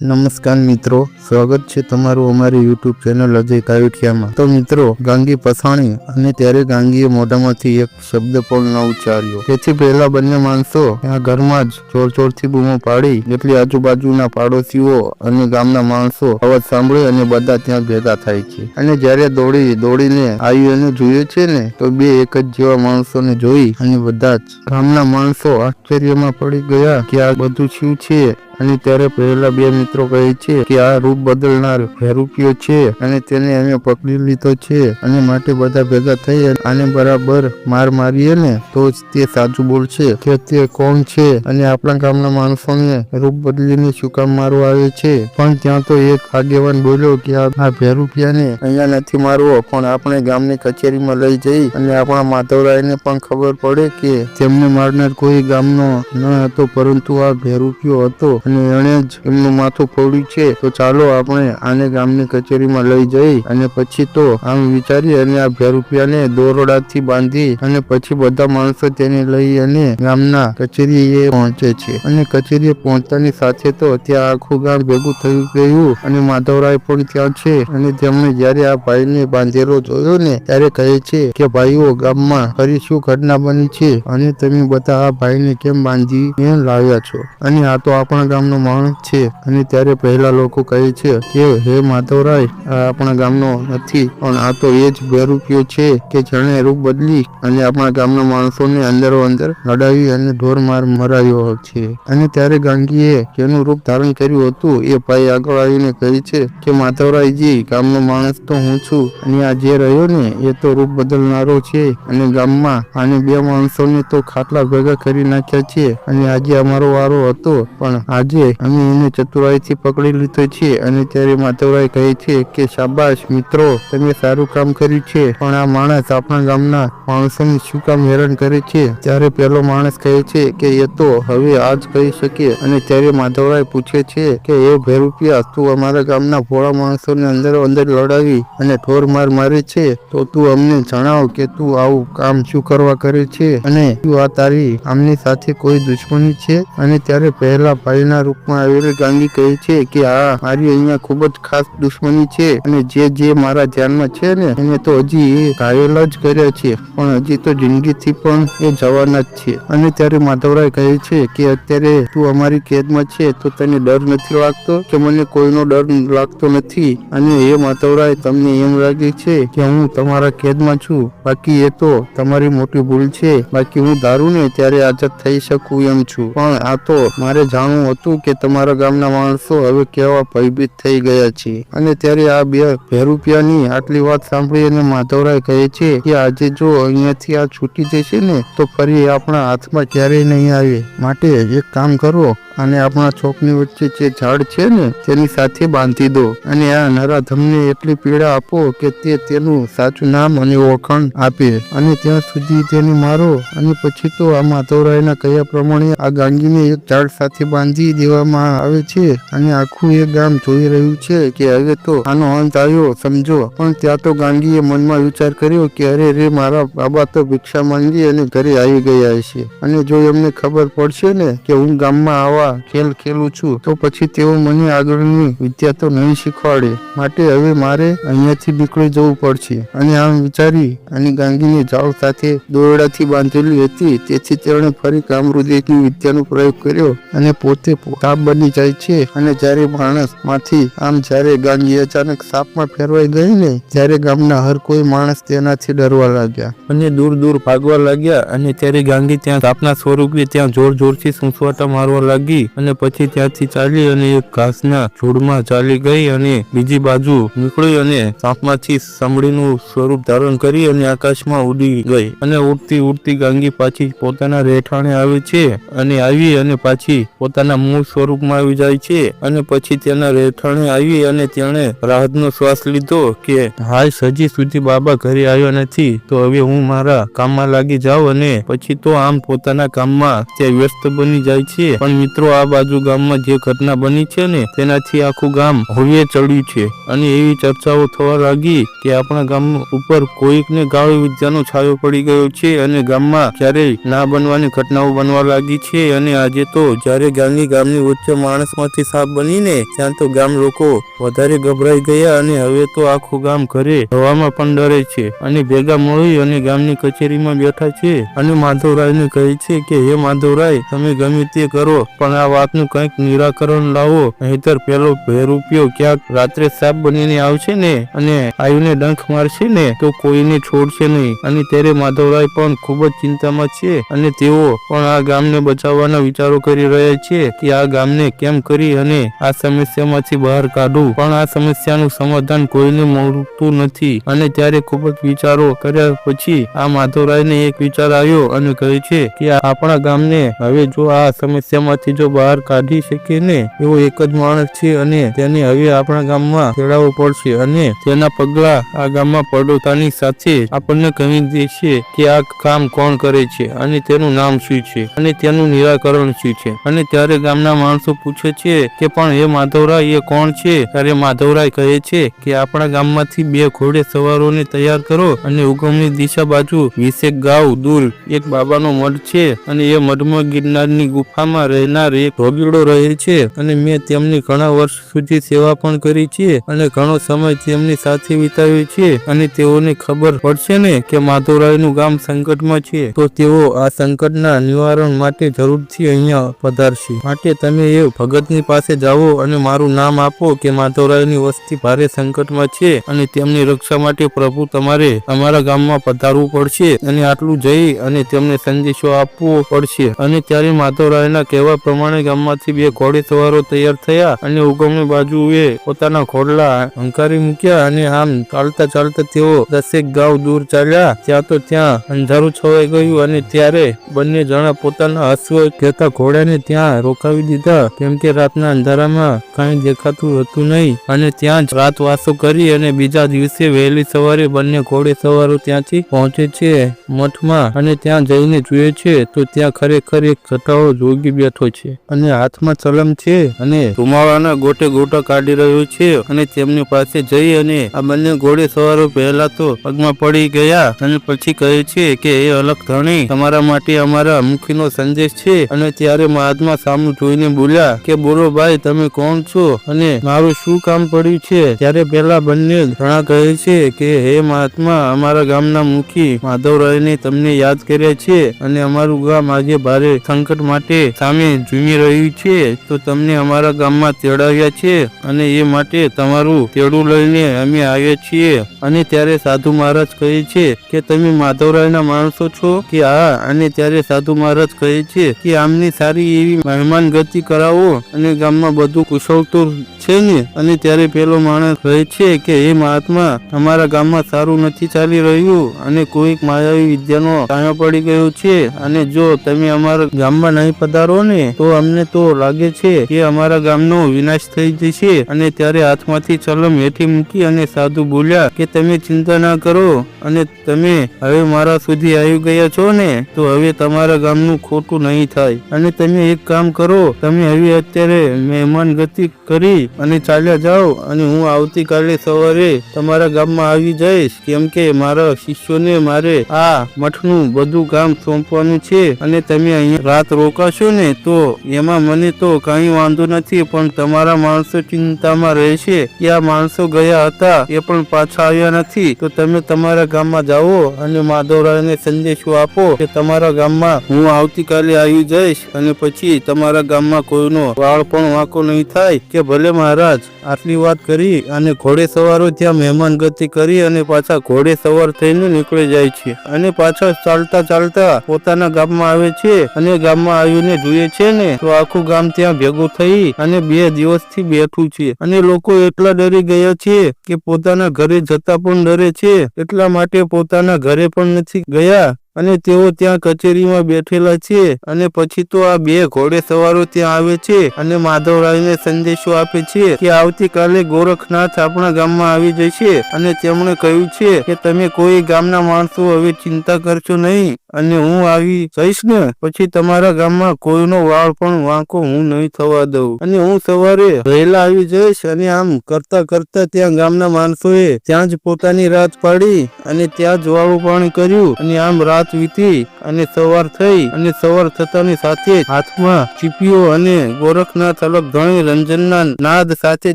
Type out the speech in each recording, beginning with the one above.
નમસ્કાર મિત્રો, સ્વાગત છે તમારું અમારી યુટ્યુબ ચેનલ અજય કાયુઠિયામાં તો મિત્રો, ગાંગી પસાણી અને ત્યારે ગાંગીએ મોઢામાંથી એક શબ્દ પણ ન ઉચ્ચાર્યો. તેથી પહેલા બંને માણસો આ ઘરમાં જ ચોર જોરથી બૂમો પાડી જેટલી આજુબાજુના પાડોશીઓ અને ગામના માણસો અવાજ સાંભળે અને બધા ત્યાં ભેગા થાય છે. અને જ્યારે દોડી દોડીને આવીને જોઈએ છે ને, તો બે એક જ જેવા માણસોને જોઈ અને બધા જ ગામના માણસો આશ્ચર્યમાં પડી ગયા કે આ બધું શું છે? અને ત્યારે પહેલા બે મિત્રો કહે છે કે આ રૂપ બદલનાર ભેરૂપિયો છે અને તેને અમે પકડી લીધો છે અને માટે બધા ભેગા થઈ આને બરાબર માર મારીએ ને, તો જ તે સાચું બોલશે કે તે કોણ છે? અને આપણા ગામના માણસોને રૂપ બદલીને શું કામ મારવા આવે છે? પણ ત્યાં તો એક આગેવાન બોલ્યો કે આ ભેરૂપિયાને અહીંયા નથી મારવો, પણ આપણે ગામની કચેરીમાં લઈ જઈ અને આપણા માધવરાયને પણ ખબર પડે કે તેમને મારનાર કોઈ ગામનો ન હતો, પરંતુ આ ભેરુપિયો હતો. અને એણે જ એમનું માથું ફોડ્યું છે. તો ચાલો આપણે આને ગામની કચેરીમાં લઈ જઈ અને પછી તો આમ વિચારી અને આ ભેરૂપિયાને દોરડાથી બાંધી અને પછી બધા માણસો તેને લઈ અને ગામના કચેરીએ પહોંચે છે. અને કચેરીએ પહોંચતાની સાથે તો ત્યાં આખું ગામ ભેગું થઈ ગયું અને માધવરાય પણ ત્યાં છે. અને તેમણે જ્યારે આ ભાઈને બાંધેલો જોયો ને, ત્યારે કહે છે કે, ભાઈઓ, ગામમાં ફરી શું ઘટના બની છે? અને તમે બધા આ ભાઈને કેમ બાંધીને લાવ્યા છો? અને આ તો આપણા ગામનો માણસ છે અને ત્યારે પહેલા લોકો કહે છે કે, હે માધવરાય, આ આપણા ગામનો નથી, પણ આ તો એ જ બેરૂપિયો છે કે જેણે રૂપ બદલી અને આપણા ગામના માણસોને અંદરો અંદર લડાવી અને ઢોર માર મરાયો છે. અને ત્યારે ગાંધીએ જેનું રૂપ ધારણ કર્યું હતું, એ ભાઈ આગળ આવીને કહે છે કે, માધવરાયજી, ગામનો માણસ તો હું છું અને આ જે રહ્યો ને, એ તો રૂપ બદલનારો છે અને ગામમાં આને બે માણસોને તો ખાટલા ભેગા કરી નાખ્યા છે અને આજે અમારો વારો હતો, પણ આજે અમે એને ચતુરાઈથી પકડી લીધો છે અને ત્યારે માધવરાય કહે છે કે, શાબાશ મિત્રો, તમે સારું કામ કર્યું છે, પણ આ માણસ આપણા ગામના માણસોને શું કામ હેરાન કરે છે? ત્યારે પેલો માણસ કહે છે કે, એ તો હવે આજ કહી શકે. અને ત્યારે માધવરાય પૂછે છે કે, એ ભેરુપિયા, તું અમારા ગામના ભોળા માણસોને અંદર અંદર લડાવી અને ઠોર માર મારે છે? તો તું અમને જણાવ કે તું આવું કામ શું કરવા કરે છે? અને શું આ તારી આમની સાથે કોઈ દુશ્મની છે? અને ત્યારે પહેલા ભાઈના રૂપમાં આવેલી ગાંધી કહે છે કે આ મારી અહીંયા ખૂબ જ ખાસ દુશ્મની છે અને જે જે મારા ધ્યાનમાં છે ને, એને તો હજી ઘાયલ જ કર્યા છે, પણ હજી તો જિંદગીથી પણ એ જવાના જ છે. અને ત્યારે માધવરાય કહે છે કે, અત્યારે તું અમારી કેદમાં છે તો તને ડર નથી લાગતો? કે મને કોઈનો ડર લાગતો નથી? અને એ માધવરાય તમને એમ લાગે છે કે, હું તમારા કેદમાં છું. બાકી એ તો તમારી મોટી ભૂલ છે. બાકી હું દારૂ ને ત્યારે આઝાદ થઈ શકું એમ છું. પણ આ તો મારે જાણવું હતું કે તમારા ગામના માણસો હવે કેવા ભયભીત થઈ ગયા છે. અને ત્યારે આ બે ભેરૂપિયાની આટલી વાત સાંભળી અને માધવરાય કહે છે કે આજે જો અહીંયાથી આ છૂટી જશે ને, તો ફરી આપણા હાથમાં ક્યારેય નહીં આવે. માટે એક કામ કરો અને આપણા ચોકની વચ્ચે જે ઝાડ છે ને, તેની સાથે બાંધી દો. અને આ નરાધમને એટલી પીડા આપો કે તે તેનું સાચું નામ અને ઓળખાણ આપે. અને ત્યાં સુધી તેને મારો. અને પછી તો આ માધવરાયના કહ્યા પ્રમાણે આ ગાંગીને એક ઝાડ સાથે બાંધી દેવામાં આવે છે. અને આખું એ ગામ જોઈ રહ્યું છે કે હવે તો આનો અંત આવ્યો, સમજો. પણ ત્યાં તો ગાંગીએ મનમાં વિચાર કર્યો કે અરે રે, મારા બાબા તો ભિક્ષા માંગી અને ઘરે આવી ગયા છે અને જો એમને ખબર પડશે ને કે હું ગામમાં આવા ખેલ ખેલું છું. તો પછી તેઓ મને આગળની વિદ્યા તો નહીં શીખવાડે. માટે હવે મારે અહીંયાથી નીકળી જવું પડશે. અને આમ વિચારી અને ગાંગીને જાળ સાથે દોરડાથી બાંધેલી હતી. તેથી તેણે ફરી કામરુદેની વિદ્યાનો પ્રયોગ કર્યો અને પોતે સાપ બની જાય છે. અને જ્યારે માણસમાંથી આમ જ્યારે ગાંગી અચાનક સાપમાં ફેરવાઈ ગઈ ને, ત્યારે ગામના હર કોઈ માણસ તેનાથી ડરવા લાગ્યા. અને દૂર દૂર ભાગવા લાગ્યા. અને ત્યારે ગાંગી ત્યાં સાપના સ્વરૂપે ત્યાં જોર જોરથી સૂંસવાટા મારવા લાગી. અને પછી ત્યાંથી ચાલી અને એક ઘાસના ઝોડમાં ચાલી ગઈ અને બીજી બાજુ નીકળી અને સાપમાંથી સાંભળીનું સ્વરૂપ ધારણ કરી અને આકાશમાં ઉડી ગઈ અને ઉડતી ઉડતી ગાંગી પાછી પોતાના રહેઠાણે આવે છે અને આવી અને પાછી પોતાના મૂળ સ્વરૂપમાં આવી જાય છે અને પછી તેના રહેઠાણે આવી અને તેણે રાહતનો શ્વાસ લીધો કે, હાય હજી સુધી બાબા ઘરે આવ્યો નથી, તો હવે હું મારા કામમાં લાગી જાઉં અને પછી તો આમ પોતાના કામમાં તે વ્યસ્ત બની જાય છે. પણ મિત્રો આ બાજુ ગામમાં જે ઘટના બની છે ને, તેનાથી આખું ગામ હોળીએ ચડ્યું છે. અને એવી ચર્ચાઓ થવા લાગી કે આપણા ગામ ઉપર કોઈકને ગાળ વિદ્યાનો છાયો પડી ગયો છે અને ગામમાં ક્યારેય ના બનવાની ઘટનાઓ બનવા લાગી છે. અને આજે તો જ્યારે ગાંધી ગામની વચ્ચે માણસમાંથી સાપ બનીને, ત્યાં તો ગામ લોકો વધારે ગભરાઈ ગયા અને હવે તો આખું ગામ ઘરે હવામાં પણ ડરે છે. અને ભેગા મળી અને ગામની કચેરીમાં બેઠા છે. અને માધવરાયને કહે છે કે, હે માધવરાય, તમે ગમે તે કરો, પણ આ વાતનું કંઈક નિરાકરણ લાવો, નહીતર પેલો ભેરૂપિયો ક્યાંક રાત્રે સાપ બનીને આવશે ને અને આયુને ડંખ મારશે ને, તો કોઈને છોડશે નહીં. અને ત્યારે માધવરાય પણ ખૂબ જ ચિંતામાં છે અને તેઓ પણ આ ગામને બચાવવાના વિચારો કરી રહ્યા છે કે આ ગામને કેમ કરી અને આ સમસ્યામાંથી બહાર કાઢવું પણ આ સમસ્યાનું સમાધાન કોઈને મળતું નથી. અને ત્યારે ખૂબ જ વિચારો કર્યા પછી આ માધવરાયને એક વિચાર આવ્યો અને કહે છે કે આપણા ગામને, હવે જો આ સમસ્યામાંથી જો બહાર કાઢી શકે ને, એવો એક જ માણસ છે અને તેને હવે આપણા ગામમાં ખેડાવવો પડશે અને તેના પગલા આ ગામમાં પડોતાની સાથે આપણને કહી દેશે કે આ કામ કોણ કરે છે અને તેનું નામ શું છે અને તેનું નિરાકરણ શું છે. અને ત્યારે ગામના માણસો પૂછે છે કે પણ એ માધવરાય એ કોણ છે? ત્યારે માધવરાય કહે છે કે આપણા ગામમાંથી બે ઘોડે સવારોને તૈયાર કરો અને ઉગમની દિશા બાજુ વીસેક ગાવ દૂર એક બાબાનો મઠ છે અને એ મઠમાં ગિરનારની ગુફામાં રહેનાર એક રોગીડો રહે છે અને મેં તેમની ઘણા વર્ષ સુધી સેવા પણ કરી છે અને ઘણો સમય તેમની સાથે વિતાવ્યો છે અને તેઓને ખબર પડશે ને કે માધવરાયનું ગામ સંકટમાં છે. તો તેઓ આ સંકટના નિવારણ માટે જરૂરથી અહીંયા પધારશે. માટે તમે એ ભગતની પાસે જાઓ અને મારું નામ આપો કે માધવરાયની વસ્તી ભારે સંકટમાં છે અને તેમની રક્ષા માટે પ્રભુ તમારે અમારા ગામમાં પધારવું પડશે અને આટલું જઈ અને તેમને સંદેશો આપવો પડશે. અને ત્યારે માધવરાયના કહેવા પ્રમાણે ગામમાંથી બે ઘોડે સવારો તૈયાર થયા અને ઉગમની બાજુએ પોતાના ઘોડલા હંકારી મૂક્યા અને આમ ચાલતા ચાલતા તેઓ દસેક ગાંવ દૂર ચાલ્યા. ત્યાં તો ત્યાં અંધારું છવાઈ ગયું અને ત્યારે બંને જણા પોતાના અશ્વ કહેતા ઘોડાને ત્યાં રોકાવી દીધા. કેમ કે રાતના અંધારામાં કાંઈ દેખાતું હતું નહીં અને ત્યાં જ રાત વાસો કરી અને બીજા દિવસે વહેલી સવારે બંને ઘોડે સવારો ત્યાંથી પહોંચે છે મઠમાં અને ત્યાં જઈને જુએ છે તો ત્યાં ખરેખર એક ઘટાડો જોગી બેઠો છે. અને હાથમાં ચલમ છે અને ધુમાવાના ગોટે ગોટા કાઢી રહ્યો છે અને તેમની પાસે જઈ અને આ બંને ઘોડે સવારો પહેલા તો પગમાં પડી ગયા અને પછી કહે છે કે, એ અલગ ધણી, તમારા માટે અમારા મુખીનો સંદેશ છે. અને ત્યારે મહાત્મા સામું જોઈને બોલ્યા કે, બોલો ભાઈ, તમે કોણ છો અને મારું શું કામ પડ્યું છે? ત્યારે પેલા બંને ઘણા કહે છે કે, હે મહાત્મા, અમારા ગામના મુખી માધવરાયને તમને યાદ કર્યા છે અને અમારું ગામ આજે ભારે સંકટ માટે સામે ઝૂમી રહ્યું છે, તો તમને અમારા ગામમાં તેડાવ્યા છે અને એ માટે તમારું તેડું લઈને અમે આવ્યા છીએ. અને ત્યારે સાધુ મહારાજ કહે છે કે, તમે માધવરાયના માણસો છો કે હા અને ત્યારે સાધુ મહારાજ કહે છે કે, આમની સારી એવી મહેમાન ગતિ કરાવો અને ગામમાં બધું કુશળ તો છે ને? અને ત્યારે પેલો માણસ કહે છે કે એ મહાત્મા, અમારા ગામમાં સારું નથી ચાલી રહ્યું અને કોઈક માયાવી વિદ્યાનો છાંયો પડી ગયો છે. અને જો તમે અમારા ગામમાં નહીં પધારો ને, તો અમને તો લાગે છે કે અમારા ગામનો વિનાશ થઈ જશે. અને ત્યારે હાથમાંથી ચલમ હેઠી મૂકી અને સાધુ બોલ્યા, કે તમે ચિંતા ના કરો અને તમે હવે મારા સુધી આવી ગયા છો ને, તો હવે તમારા ગામનું ખોટું નહીં થાય. અને તમે એક કામ કરો, તમે હવે અત્યારે મહેમાન ગતિ કરી અને ચાલ્યા જાઓ અને હું આવતીકાલે સવારે તમારા ગામમાં આવી જઈશ. કેમ કે મારા શિષ્યોને મારે આ મઠનું બધું કામ સોંપવાનું છે અને તમે અહીંયા રાત રોકાશો ને તો એમાં મને તો કઈ વાંધો નથી, પણ તમારા માણસો ચિંતામાં રહેશે કે આ માણસો ગયા હતા એ પણ પાછા આવ્યા નથી. તો તમે તમારા ગામમાં જાઓ અને માધવરાયને સંદેશો આપો કે તમારા ગામમાં હું આવતીકાલે આવી જઈશ અને પછી તમારા ગામમાં કોઈનો વાળ પણ વાંકો નહીં થાય કે ભલે મહારાજ, આટલી વાત કરી અને ઘોડે સવારો ત્યાં મહેમાન ગતિ કરી અને પાછા ઘોડે સવાર થઈને નીકળી જાય છે અને પાછા ચાલતા ચાલતા પોતાના ગામમાં આવે છે અને ગામમાં આવીને જોઈએ છે ને, તો આખું ગામ ત્યાં ભેગું થઈ અને બે દિવસથી બેઠું છે. અને લોકો એટલા ડરી ગયા છે કે પોતાના ઘરે જતા પણ ડરે છે. એટલા માટે પોતાના ઘરે પણ નથી ગયા. અને તેઓ ત્યાં કચેરીમાં બેઠેલા છે અને પછી તો આ બે ઘોડે સવારો ત્યાં આવે છે અને માધવરાયને સંદેશો આપે છે કે આવતીકાલે ગોરખનાથ આપણા ગામમાં આવી જશે અને તેમણે કહ્યું છે કે તમે કોઈ ગામના માણસો હવે ચિંતા કરશો નહીં અને હું આવી જઈશ ને પછી તમારા ગામમાં કોઈનો વાળ પણ વાંકો હું નહીં થવા દઉં. અને હું સવારે વહેલા આવી જઈશ અને આમ કરતા કરતા ત્યાં ગામના માણસોએ ત્યાં જ પોતાની રાત પાડી અને ત્યાં જ વાળું પાણી કર્યું અને આમ રાત વીતી અને સવાર થઈ અને સવાર થતાની સાથે હાથમાં ચીપીઓ અને ગોરખનાથ અલગ ધણી રંજનના નાદ સાથે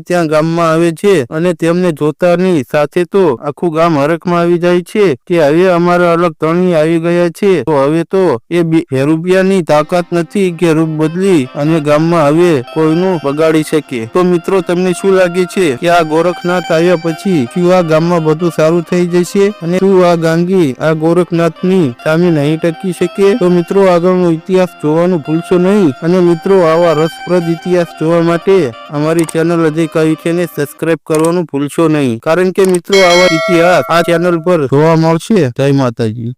ત્યાં ગામમાં આવે છે અને તેમને જોતાની સાથે તો આખું ગામ હરખમાં આવી જાય છે કે હવે અમારા અલગ ધણી આવી ગયા છે. તો હવે તો એ રૂપિયાની તાકાત નથી કે રૂપ બદલી અને ગામમાં હવે કોઈનું બગાડી શકે. તો મિત્રો, તમને શું લાગે છે કે આ ગોરખનાથ આવ્યા પછી શું આ ગામમાં બધું સારું થઈ જશે? અને શું આ ગાંગી આ ગોરખનાથની સામે નહીં ટકી શકે, તો મિત્રો આગળનો ઇતિહાસ જોવાનું ભૂલશો નહીં. અને મિત્રો, આવા રસપ્રદ ઇતિહાસ જોવા માટે અમારી ચેનલ કહી છે ને સબસ્ક્રાઇબ કરવાનું ભૂલશો નહીં. કારણ કે મિત્રો, આવા ઇતિહાસ આ ચેનલ પર જોવા મળશે. જય માતાજી.